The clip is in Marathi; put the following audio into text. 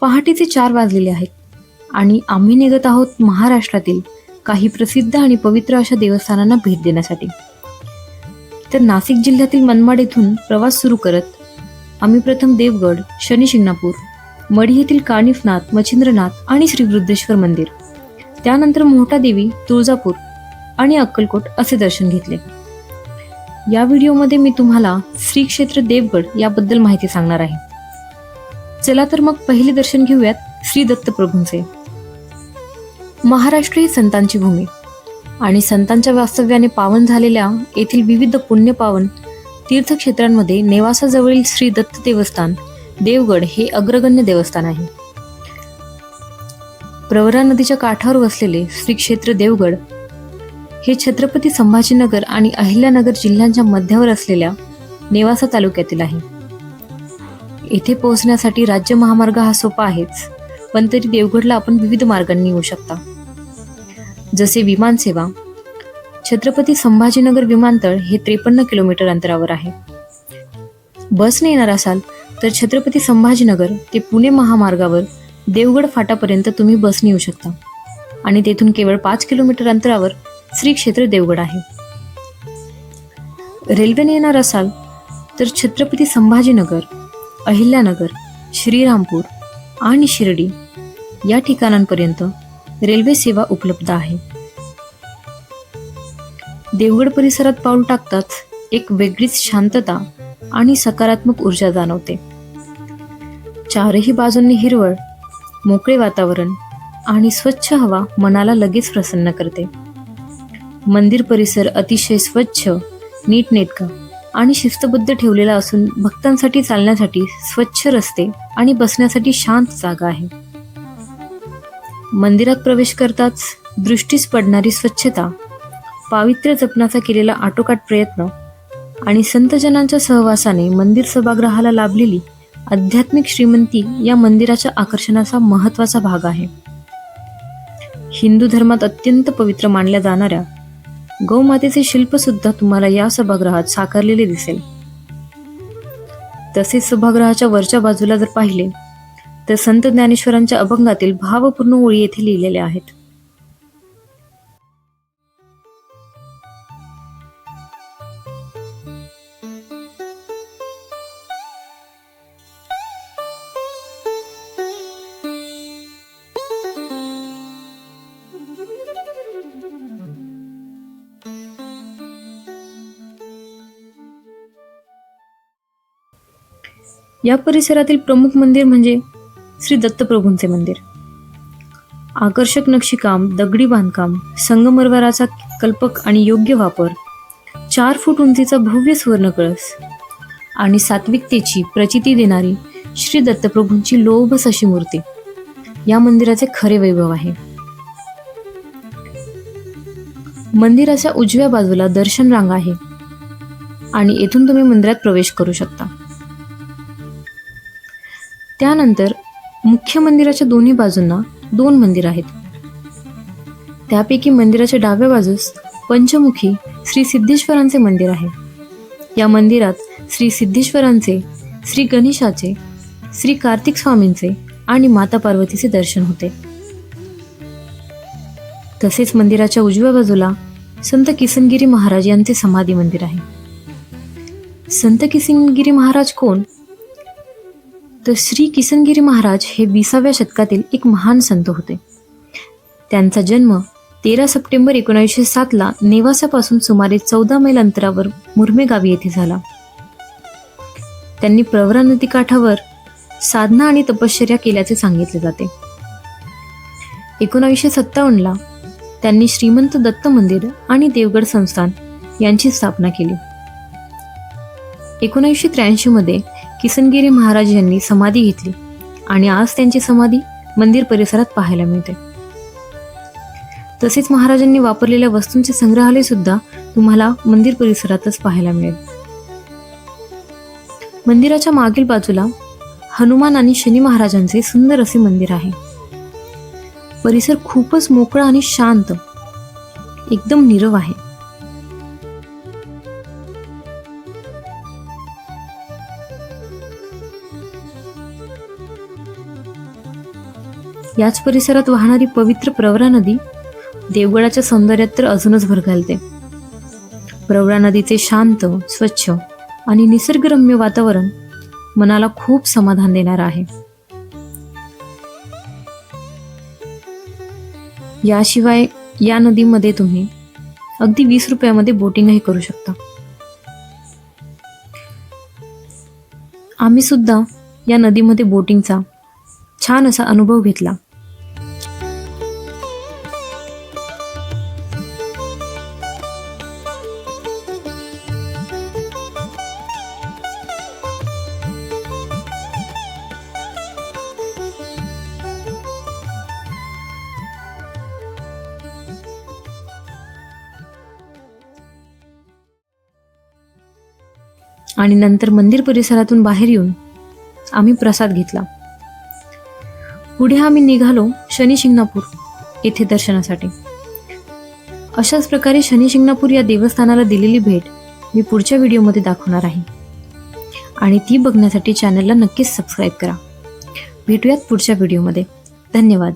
पहाटेचे चार वाजलेले आहेत. आणि आम्ही निघत आहोत महाराष्ट्रातील काही प्रसिद्ध आणि पवित्र अशा देवस्थानांना भेट देण्यासाठी. तर नाशिक जिल्ह्यातील मनमाड येथून प्रवास सुरू करत आम्ही प्रथम देवगड शनी शिंगणापूर मढी येथील कानिफनाथ मच्छिंद्रनाथ आणि श्री वृद्धेश्वर मंदिर. त्यानंतर मोहटा देवी तुळजापूर आणि अक्कलकोट असे दर्शन घेतले. या व्हिडिओमध्ये मी तुम्हाला श्री क्षेत्र देवगड याबद्दल माहिती सांगणार आहे. चला तर मग पहिले दर्शन घेऊयात श्री दत्तप्रभूंचे महाराष्ट्र ही संतांची भूमी. आणि संतांच्या वास्तव्याने पावन झालेल्या येथील विविध पुण्यपावन तीर्थक्षेत्रांमध्ये नेवासाजवळील श्री दत्त देवस्थान देवगड हे अग्रगण्य देवस्थान आहे. प्रवरा नदीच्या काठावर वसलेले श्री क्षेत्र देवगड हे छत्रपती संभाजीनगर आणि अहिल्यानगर जिल्ह्यांच्या मध्यावर असलेल्या नेवासा तालुक्यातील आहे. येथे पोहोचण्यासाठी राज्य महामार्ग हा सोपा आहेच. पण तरी देवगडला आपण विविध मार्गांनी येऊ शकता. जसे विमानसेवा छत्रपती संभाजीनगर विमानतळ हे त्रेपन्न किलोमीटर अंतरावर आहे. बसने येणार असाल तर छत्रपती संभाजीनगर ते पुणे महामार्गावर देवगड फाटापर्यंत तुम्ही बसने येऊ शकता. आणि तेथून केवळ पाच किलोमीटर अंतरावर श्री क्षेत्र देवगड आहे. रेल्वेने येणार असाल तर छत्रपती संभाजीनगर अहिल्यानगर श्रीरामपूर आणि शिर्डी या ठिकाणांपर्यंत रेल्वे सेवा उपलब्ध आहे. देवगड परिसरात पाऊल टाकताच एक वेगळीच शांतता आणि सकारात्मक ऊर्जा जाणवते. चारही बाजूंनी हिरवळ मोकळे वातावरण आणि स्वच्छ हवा मनाला लगेच प्रसन्न करते. मंदिर परिसर अतिशय स्वच्छ नीटनेटका आणि शिस्तबद्ध ठेवलेला असून भक्तांसाठी चालण्यासाठी स्वच्छ रस्ते आणि बसण्यासाठी शांत जागा आहे. मंदिरात प्रवेश करताच दृष्टीस पडणारी स्वच्छता पावित्र्य जपण्याचा केलेला आटोकाट प्रयत्न आणि संतजनांच्या सहवासाने मंदिर सभागृहाला लाभलेली आध्यात्मिक श्रीमंती या मंदिराच्या आकर्षणाचा महत्त्वाचा भाग आहे. हिंदू धर्मात अत्यंत पवित्र मानल्या जाणाऱ्या गौमातेचे शिल्प सुद्धा तुम्हाला या सभागृहात साकारलेले दिसेल. तसेच सभागृहाच्या वरच्या बाजूला जर पाहिले तर संत ज्ञानेश्वरांच्या अभंगातील भावपूर्ण ओळी येथे लिहिलेल्या आहेत. या परिसरातील प्रमुख मंदिर म्हणजे श्री दत्तप्रभूंचे मंदिर. आकर्षक नक्षीकाम दगडी बांधकाम संगमरवराचा कल्पक आणि योग्य वापर चार फूट उंचीचा भव्य सुवर्ण कळस आणि सात्विकतेची प्रचिती देणारी श्री दत्तप्रभूंची लोभस अशी मूर्ती या मंदिराचे खरे वैभव आहे. मंदिराच्या उजव्या बाजूला दर्शन रांग आहे आणि येथून तुम्ही मंदिरात प्रवेश करू शकता. त्यानंतर मुख्य मंदिराच्या दोन्ही बाजूंना दोन मंदिर आहेत. त्यापैकी मंदिराच्या डाव्या बाजूस पंचमुखी श्री सिद्धेश्वरांचे मंदिर आहे. या मंदिरात श्री सिद्धेश्वरांचे श्री गणेशाचे श्री कार्तिक स्वामींचे आणि माता पार्वतीचे दर्शन होते. तसेच मंदिराच्या उजव्या बाजूला संत किसनगिरी महाराज यांचे समाधी मंदिर आहे. संत किसनगिरी महाराज कोण? तर श्री किसनगिरी महाराज हे विसाव्या शतकातील एक महान संत होते. त्यांचा जन्म तेरा सप्टेंबर एकोणीसशे सातला नेवासापासून सुमारे चौदा मैल अंतरावर मुरमे गावी येथे झाला. त्यांनी प्रवरा नदी काठावर साधना आणि तपश्चर्या केल्याचे सांगितले जाते. एकोणावीसशे सत्तावन्नला त्यांनी श्रीमंत दत्त मंदिर आणि देवगड संस्थान यांची स्थापना केली. एकोणीसशे त्र्याऐंशीमध्ये किसनगिरी महाराज यांनी समाधी घेतली आणि आज त्यांची समाधी मंदिर परिसरात पाहायला मिळते. तसेच महाराजांनी वापरलेल्या वस्तूंचे संग्रहालय सुद्धा तुम्हाला मंदिर परिसरातच पाहायला मिळेल. मंदिराच्या मागील बाजूला हनुमान आणि शनी महाराजांचे सुंदर असे मंदिर आहे. परिसर खूपच मोकळा आणि शांत एकदम नीरव आहे. याच परिसरात वाहणारी पवित्र प्रवरा नदी देवगडाच्या सौंदर्यात तर अजूनच भर घालते. प्रवरा नदीचे शांत स्वच्छ आणि निसर्गरम्य वातावरण मनाला खूप समाधान देणार आहे. याशिवाय या नदीमध्ये तुम्ही अगदी वीस रुपयामध्ये बोटिंगही करू शकता. आम्ही सुद्धा या नदीमध्ये बोटिंगचा छान असा अनुभव घेतला. आणि नंतर मंदिर परिसरातून बाहेर येऊन आम्ही प्रसाद घेतला. पुढे आम्ही निघालो शनी शिंगणापूर येथे दर्शनासाठी. अशाच प्रकारे शनी शिंगणापूर या देवस्थानाला दिलेली भेट मी पुढच्या व्हिडिओमध्ये दाखवणार आहे. आणि ती बघण्यासाठी चॅनलला नक्कीच सबस्क्राईब करा. भेटूयात पुढच्या व्हिडिओमध्ये. धन्यवाद.